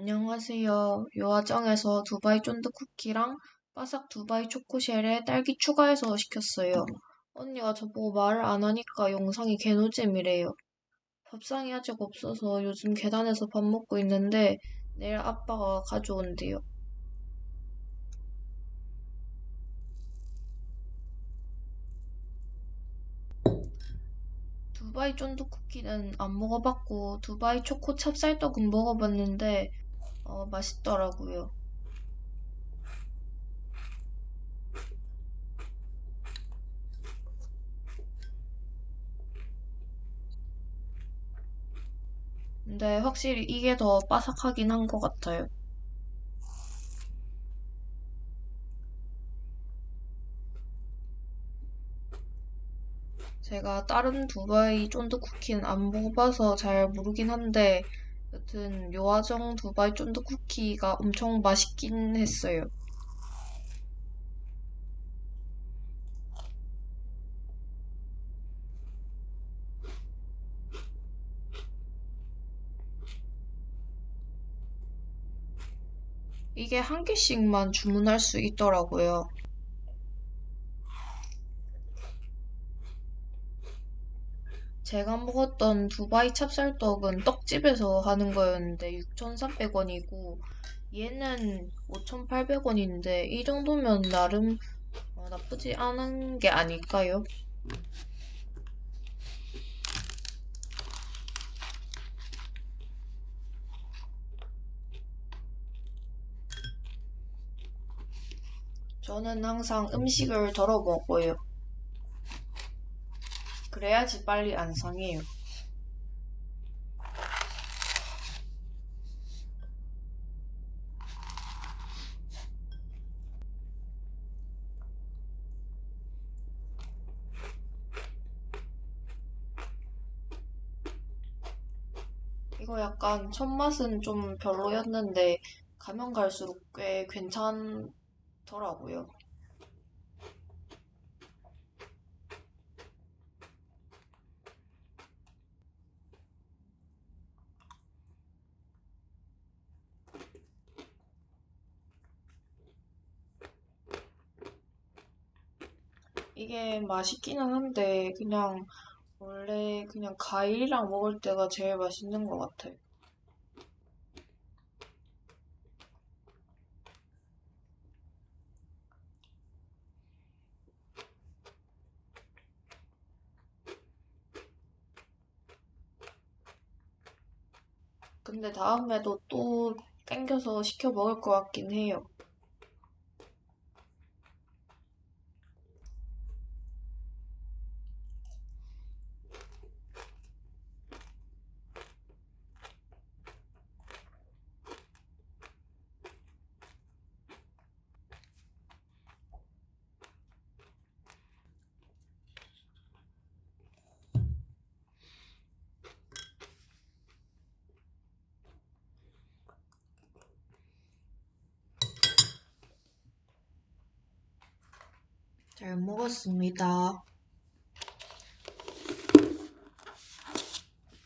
안녕하세요. 요아정에서 두바이 쫀득 쿠키랑 바삭 두바이 초코쉘에 딸기 추가해서 시켰어요. 언니가 저보고 말을 안 하니까 영상이 개노잼이래요. 밥상이 아직 없어서 요즘 계단에서 밥 먹고 있는데 내일 아빠가 가져온대요. 두바이 쫀득 쿠키는 안 먹어봤고 두바이 초코 찹쌀떡은 먹어봤는데 어, 맛있더라고요. 근데 확실히 이게 더 바삭하긴 한 것 같아요. 제가 다른 두바이 쫀득 쿠키는 안 먹어봐서 잘 모르긴 한데 여튼 요아정 두바이 쫀득 쿠키가 엄청 맛있긴 했어요. 이게 한 개씩만 주문할 수 있더라고요. 제가 먹었던 두바이 찹쌀떡은 떡집에서 하는 거였는데 6,300원이고 얘는 5,800원인데 이 정도면 나름 어, 나쁘지 않은 게 아닐까요? 저는 항상 음식을 덜어 먹어요. 그래야지 빨리 안 상해요. 이거 약간 첫 맛은 좀 별로였는데 가면 갈수록 꽤 괜찮더라고요. 이게 맛있기는 한데 그냥 원래 그냥 과일이랑 먹을 때가 제일 맛있는 것 같아요. 근데 다음에도 또 땡겨서 시켜 먹을 것 같긴 해요. 잘 먹었습니다.